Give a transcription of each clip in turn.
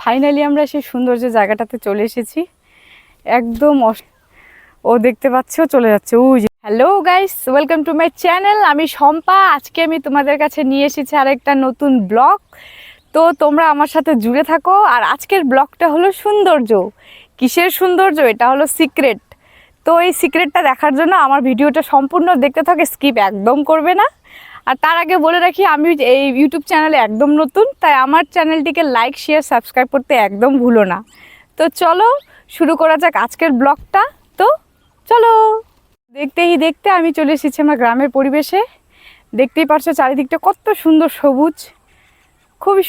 Finally আমরা সেই সৌন্দর্য জায়গাটাতে চলে এসেছি। একদম ও দেখতে পাচ্ছ চলে যাচ্ছে। যে hello guys welcome to my channel আমি শম্পা, আজকে আমি তোমাদের কাছে নিয়ে এসেছি আরেকটা নতুন ব্লগ। তো তোমরা আমার সাথে জুড়ে থাকো। আর আজকের ব্লগটা হলো সৌন্দর্য। কিসের সৌন্দর্য? এটা হলো সিক্রেট তো এই সিক্রেটটা দেখার জন্য আমার ভিডিওটা সম্পূর্ণ দেখতে থাকে স্কিপ একদম করবে না। আর তার আগে বলে রাখি, আমি এই ইউটিউব চ্যানেলে একদম নতুন, তাই আমার চ্যানেলটিকে লাইক শেয়ার সাবস্ক্রাইব করতে একদম ভুলো না। তো চলো, শুরু করা যাক আজকের ব্লগটা। তো চলো, দেখতেই দেখতে আমি চলে এসেছি আমার গ্রামের পরিবেশে। দেখতেই পারছ চারিদিকটা কত সুন্দর সবুজ। খুবই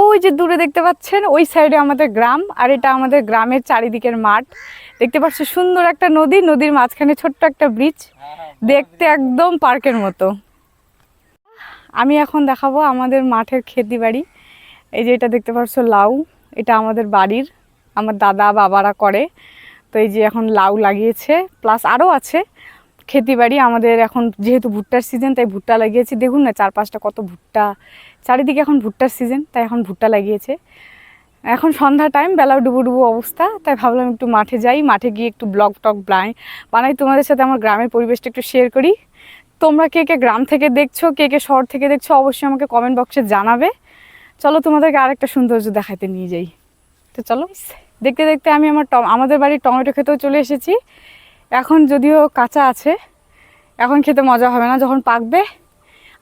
ওই যে দূরে দেখতে পাচ্ছেন, ওই সাইডে আমাদের গ্রাম, আর এটা আমাদের গ্রামের চারিদিকের মাঠ। দেখতে পাচ্ছ সুন্দর একটা নদী, নদীর মাঝখানে ছোট্ট একটা ব্রিজ দেখতে একদম পার্কের মতো। আমি এখন দেখাবো আমাদের মাঠের খেতি বাড়ি। এই যে এটা দেখতে পাচ্ছ লাউ, এটা আমাদের বাড়ির, আমার দাদা বাবারা করে। তো এই যে এখন লাউ লাগিয়েছে প্লাস আরও আছে খেতি বাড়ি। আমাদের এখন যেহেতু ভুট্টার সিজন তাই ভুট্টা লাগিয়েছি। দেখুন না, চারপাশটা কত ভুট্টা। চারিদিকে এখন ভুট্টার সিজন তাই এখন ভুট্টা লাগিয়েছে। এখন সন্ধ্যা টাইম বেলা ডুবো ডুবো অবস্থা, তাই ভাবলাম একটু মাঠে যাই। মাঠে গিয়ে একটু ব্লগ টক বানাই। বানাই তোমাদের সাথে আমার গ্রামের পরিবেশটা একটু শেয়ার করি। তোমরা কে কে গ্রাম থেকে দেখছ, কে কে শহর থেকে দেখছ, অবশ্যই আমাকে কমেন্ট বক্সে জানাবে। চলো তোমাদেরকে আরেকটা সৌন্দর্য দেখাতে নিয়ে যাই। তো চলো, দেখতে দেখতে আমি আমার আমাদের বাড়ির টমেটো খেতেও চলে এসেছি। এখন যদিও কাঁচা আছে, এখন খেতে মজা হবে না যখন পাকবে।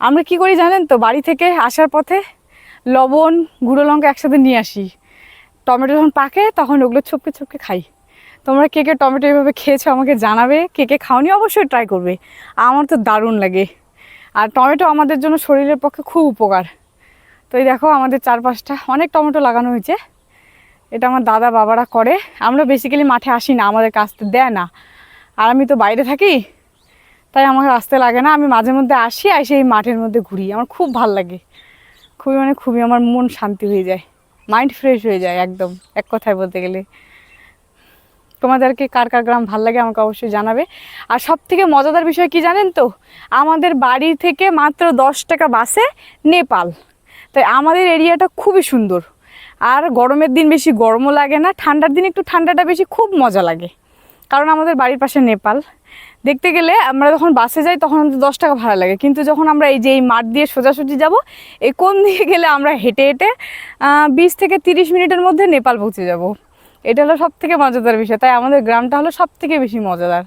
আমরা কি করি জানেন তো, বাড়ি থেকে আসার পথে লবণ, গুঁড়ো লঙ্কা একসাথে নিয়ে আসি। টমেটো যখন পাকে, তখন ওগুলো ছপকে ছপকে খাই। তোমরা কে কে টমেটো এভাবে খেয়েছো আমাকে জানাবে, কে কে খাওনি অবশ্যই ট্রাই করবে। আমার তো দারুণ লাগে। আর টমেটো আমাদের জন্য শরীরের পক্ষে খুব উপকার। তো এই দেখো আমাদের চারপাশটা, অনেক টমেটো লাগানো হয়েছে। এটা আমার দাদা বাবারা করে। আমরা বেসিক্যালি মাঠে আসি না আমাদের কাছতে দেয় না। আর আমি তো বাইরে থাকি, তাই আমাকে আসতে লাগে না। আমি মাঝে মধ্যে আসি, এসে এই মাঠের মধ্যে ঘুরি। আমার খুব ভালো লাগে। খুবই মানে খুবই আমার মন শান্তি হয়ে যায়। মাইন্ড ফ্রেশ হয়ে যায় একদম, এক কথায় বলতে গেলে। তোমাদেরকে কার কার গ্রাম ভালো লাগে আমাকে অবশ্যই জানাবে। আর সব থেকে মজাদার বিষয় কি জানেন তো? আমাদের বাড়ি থেকে মাত্র দশ টাকা বাসে নেপাল। তাই আমাদের এরিয়াটা খুবই সুন্দর। আর গরমের দিন বেশি গরমও লাগে না, ঠান্ডার দিন একটু ঠান্ডাটা বেশি খুব মজা লাগে। কারণ আমাদের বাড়ির পাশে নেপাল। দেখতে গেলে আমরা যখন বাসে যাই তখন আমাদের দশ টাকা ভাড়া লাগে। কিন্তু যখন আমরা এই যে এই মাঠ দিয়ে সোজাসুজি যাব, এই কোন দিকে গেলে আমরা হেঁটে হেঁটে বিশ থেকে তিরিশ মিনিটের মধ্যে নেপাল পৌঁছে যাব। এটা হলো সব থেকে মজাদার বিষয়। তাই আমাদের গ্রামটা হলো সব থেকে বেশি মজাদার।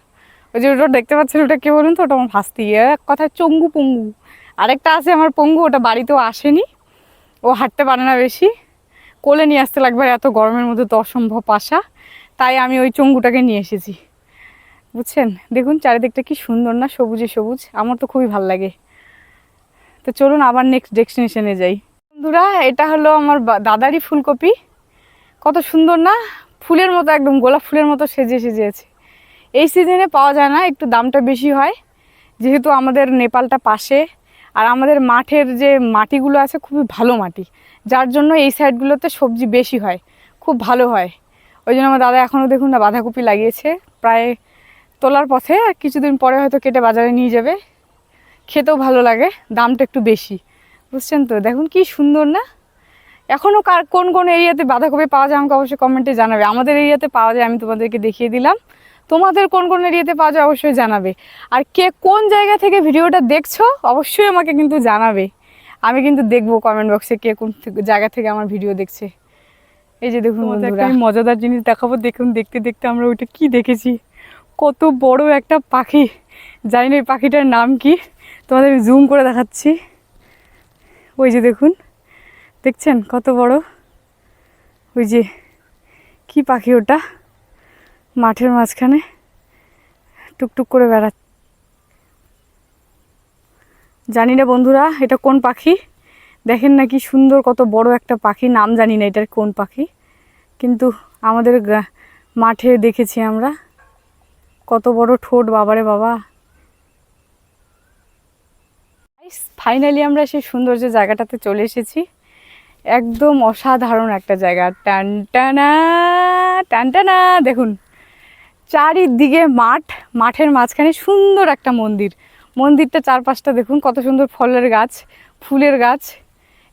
ওই যে ওটা দেখতে পাচ্ছেন, ওটা কে বলুন তো? ওটা আমার ভাস্তি। এক কথায় চঙ্গু পঙ্গু। আরেকটা আছে আমার পঙ্গু, ওটা বাড়িতেও আসেনি। ও হাঁটতে পারে না বেশি। কোলে নিয়ে আসতে লাগবে এত গরমের মধ্যে তো অসম্ভব আশা তাই আমি ওই চঙ্গুটাকে নিয়ে এসেছি। বুঝছেন? দেখুন চারিদিকটা কি সুন্দর না, সবুজে সবুজ। আমার তো খুবই ভালো লাগে। তো চলুন আবার নেক্সট ডেস্টিনেশনে যাই। বন্ধুরা, এটা হলো আমার দাদারই ফুলকপি। কত সুন্দর না? ফুলের মতো একদম গোলাপ ফুলের মতো সেজে সেজে আছে এই সিজনে পাওয়া যায় না, একটু দামটা বেশি হয়। যেহেতু আমাদের নেপালটা পাশে, আর আমাদের মাঠের যে মাটিগুলো আছে খুবই ভালো মাটি। যার জন্য এই সাইডগুলোতে সবজি বেশি হয়, খুব ভালো হয়। ওই জন্য আমার দাদা এখনও দেখুন না বাঁধাকপি লাগিয়েছে। প্রায় তোলার পথে, আর কিছুদিন পরে হয়তো কেটে বাজারে নিয়ে যাবে। খেতেও ভালো লাগে, দামটা একটু বেশি। বুঝছেন তো? দেখুন কি সুন্দর না? এখনও কার কোন কোন এরিয়াতে বাঁধাকপি পাওয়া যায় আমাকে অবশ্যই কমেন্টে জানাবে। আমাদের এরিয়াতে পাওয়া যায় আমি তোমাদেরকে দেখিয়ে দিলাম। তোমাদের কোন কোন এরিয়াতে পাওয়া যায় অবশ্যই জানাবে। আর কে কোন জায়গা থেকে ভিডিওটা দেখছ অবশ্যই আমাকে কিন্তু জানাবে। আমি কিন্তু দেখব কমেন্ট বক্সে কে কোন জায়গা থেকে আমার ভিডিও দেখছে। এই যে দেখুন আমি মজাদার জিনিস দেখাবো দেখুন দেখতে দেখতে আমরা ওইটা কি দেখেছি। কত বড় একটা পাখি। জানি না এই পাখিটার নাম কি। তোমাদের জুম করে দেখাচ্ছি। ওই যে দেখুন। দেখছেন কত বড়? ওই যে, কি পাখি ওটা? মাঠের মাঝখানে টুকটুক করে বেড়া জানি না বন্ধুরা, এটা কোন পাখি? দেখেন না কি সুন্দর কত বড় একটা পাখি, নাম জানি না এটার কোন পাখি। কিন্তু আমাদের মাঠে দেখেছি আমরা, কত বড় ঠোঁট, বাবারে বাবা। ফাইনালি আমরা সেই সৌন্দর্য জায়গাটাতে চলে এসেছি। একদম অসাধারণ একটা জায়গা। টান, টানা টান, টানা, দেখুন। চারিদিকে মাঠ, মাঠের মাঝখানে সুন্দর একটা মন্দির। মন্দিরটা চারপাশটা দেখুন, কত সুন্দর ফলের গাছ, ফুলের গাছ,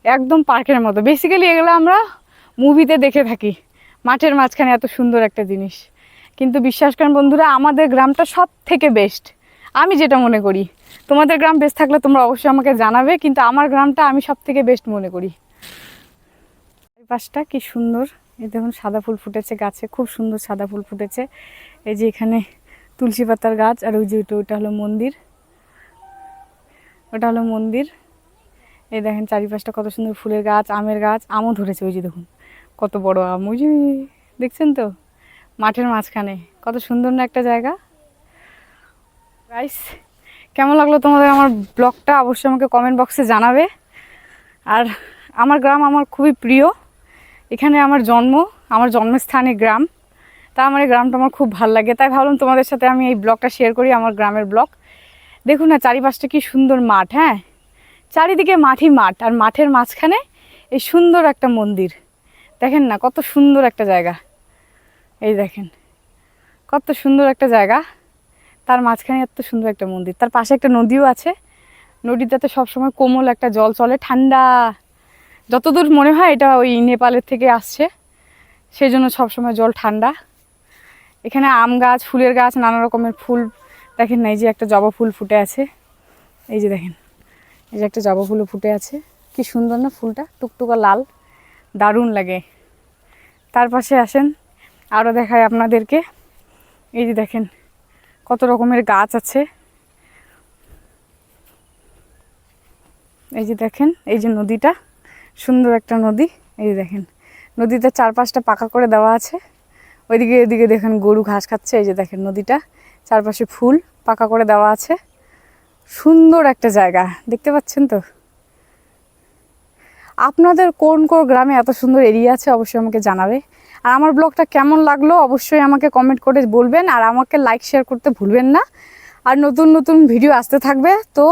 একদম পার্কের মতো। বেসিক্যালি এগুলো আমরা মুভিতে দেখে থাকি। মাঠের মাঝখানে এত সুন্দর একটা জিনিস। কিন্তু বিশ্বাস করেন বন্ধুরা, আমাদের গ্রামটা সব থেকে বেস্ট আমি যেটা মনে করি, তোমাদের গ্রাম বেস্ট থাকলে তোমরা অবশ্যই আমাকে জানাবে, কিন্তু আমার গ্রামটা আমি সব থেকে বেস্ট মনে করি। চারিপাশটা কি সুন্দর। এই দেখুন, সাদা ফুল ফুটেছে গাছে, খুব সুন্দর সাদা ফুল ফুটেছে। এই যে এখানে তুলসী পাতার গাছ, আর ওই যে ওইটা ওইটা হলো মন্দির। ওটা হলো মন্দির। এই দেখেন, চারিপাশটা কত সুন্দর ফুলের গাছ, আমের গাছ, আমও ধরেছে, ওই যে দেখুন, কত বড় আম, ওই যে দেখছেন তো? মাঠের মাঝখানে, কত সুন্দর না একটা জায়গা। রাইস কেমন লাগল তোমাদের আমার ব্লগটা? অবশ্যই আমাকে কমেন্ট বক্সে জানাবে। আর আমার গ্রাম আমার খুবই প্রিয়। এখানে আমার জন্ম, আমার জন্মস্থানে গ্রাম। তা আমার এই গ্রামটা আমার খুব ভালো লাগে। তাই ভাবলাম তোমাদের সাথে আমি এই ব্লগটা শেয়ার করি আমার গ্রামের ব্লগ। দেখুন না, চারিপাশটা কি সুন্দর মাঠ হ্যাঁ? চারিদিকে মাঠই মাঠ, আর মাঠের মাঝখানে এই সুন্দর একটা মন্দির। দেখেন না, কত সুন্দর একটা জায়গা। এই দেখেন, কত সুন্দর একটা জায়গা। তার মাঝখানে এত সুন্দর একটা মন্দির। তার পাশে একটা নদীও আছে। নদীটাতে সবসময় কোমল একটা জল চলে, ঠান্ডা। যতদূর মনে হয় এটা ওই নেপালের থেকে আসছে। সেই জন্য সবসময় জল ঠান্ডা। এখানে আম গাছ, ফুলের গাছ, নানা রকমের ফুল। দেখেন না, এই যে একটা জবা ফুল ফুটে আছে। এই যে দেখেন, এই যে একটা জবা ফুলও ফুটে আছে। কি সুন্দর না ফুলটা, টুকটুকা লাল। দারুণ লাগে। তার পাশে আসেন আরও দেখায় আপনাদেরকে। এই যে দেখেন, কত রকমের গাছ আছে। এই যে দেখেন, এই যে নদীটা। সুন্দর একটা নদী, এই দেখেন। নদীতে চারপাশটা পাকা করে দেওয়া আছে। ওইদিকে এদিকে দেখেন গরু ঘাস খাচ্ছে, এই যে দেখেন নদীটা। চারপাশে ফুল পাকা করে দেওয়া আছে। সুন্দর একটা জায়গা, দেখতে পাচ্ছেন তো? আপনাদের কোন কোন গ্রামে এত সুন্দর এরিয়া আছে অবশ্যই আমাকে জানাবে। আর আমার ব্লগটা কেমন লাগল অবশ্যই আমাকে কমেন্ট করে বলবেন, আর আমাকে লাইক শেয়ার করতে ভুলবেন না। আর নতুন নতুন ভিডিও আসতে থাকবে, তো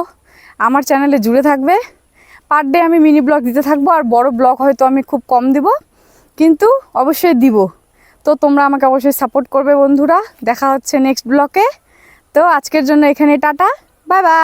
আমার চ্যানেলে জুড়ে থাকবে। পার ডে আমি মিনি ব্লগ দিতে থাকব, আর বড় ব্লগ হয়তো আমি খুব কম দিব, কিন্তু অবশ্যই দিব। তো তোমরা আমাকে অবশ্যই সাপোর্ট করবে বন্ধুরা। দেখা হচ্ছে নেক্সট ব্লকে তো আজকের জন্য এখানে টাটা। Bye bye